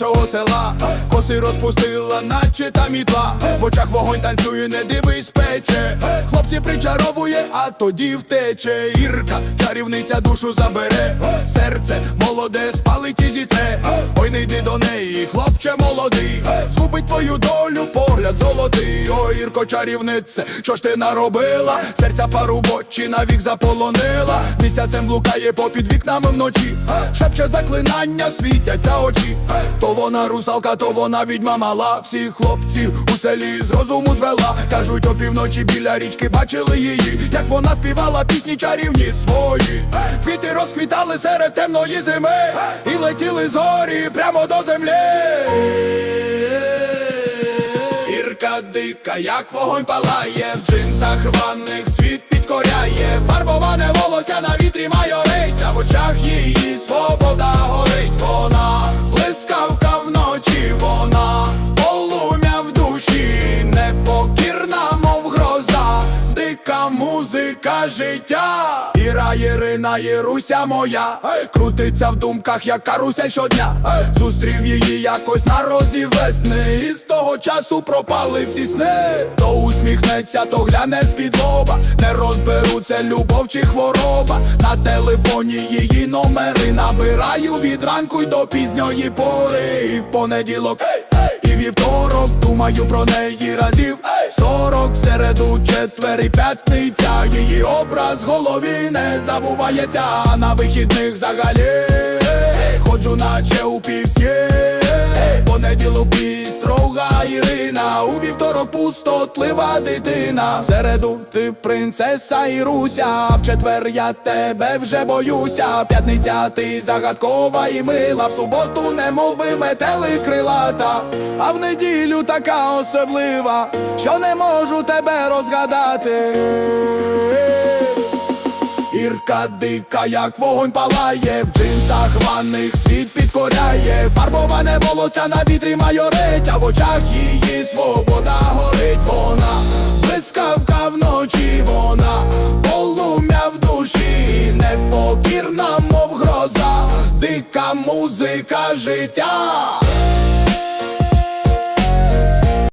нашого села. Коси розпустила, наче та мітла. В очах вогонь танцює, не дивись пече. Хлопці причаровує, а тоді втече. Ірка, чарівниця душу забере. Серце молоде спалить і зітре. Ой, не йди до неї, хлопче молодий. Згубить твою долю, погляд золотий. Ірко, чарівнице, що ж ти наробила? Серця пару бочі навік заполонила. Місяцем блукає попід вікнами вночі. Шепче заклинання, світяться очі. То вона русалка, то вона відьма мала. Всіх хлопців у селі з розуму звела. Кажуть, опівночі біля річки бачили її, як вона співала пісні чарівні свої. Квіти розквітали серед темної зими і летіли зорі прямо до землі. Як вогонь палає, в джинсах рваних світ підкоряє, фарбоване волосся на вітрі майорить, а в очах її свобода музика життя. Іра Ірина, Іруся моя, крутиться в думках, як карусель щодня. Зустрів її якось на розі весни. І з того часу пропали всі сни. То усміхнеться, то гляне з-під лоба. Не розберуться любов чи хвороба. На телефоні її номери набираю від ранку й до пізньої пори. І в понеділок. Вівторок думаю про неї разів. Сорок середу, четвер і п'ятниця Її образ в голові не забувається на вихідних взагалі строга Ірина У вівторок пустотлива дитина. В середу ти принцеса Іруся В четвер я тебе вже боюся. П'ятниця ти загадкова і мила В суботу немов би метели крилата. А в неділю така особлива Що не можу тебе розгадати. Ірка дика, як вогонь палає, в джинсах ванних світ підкоряє, фарбоване волосся на вітрі майорить, а в очах її свобода горить, вона блискавка вночі, вона полум'я в душі, непокірна, мов гроза, дика музика життя.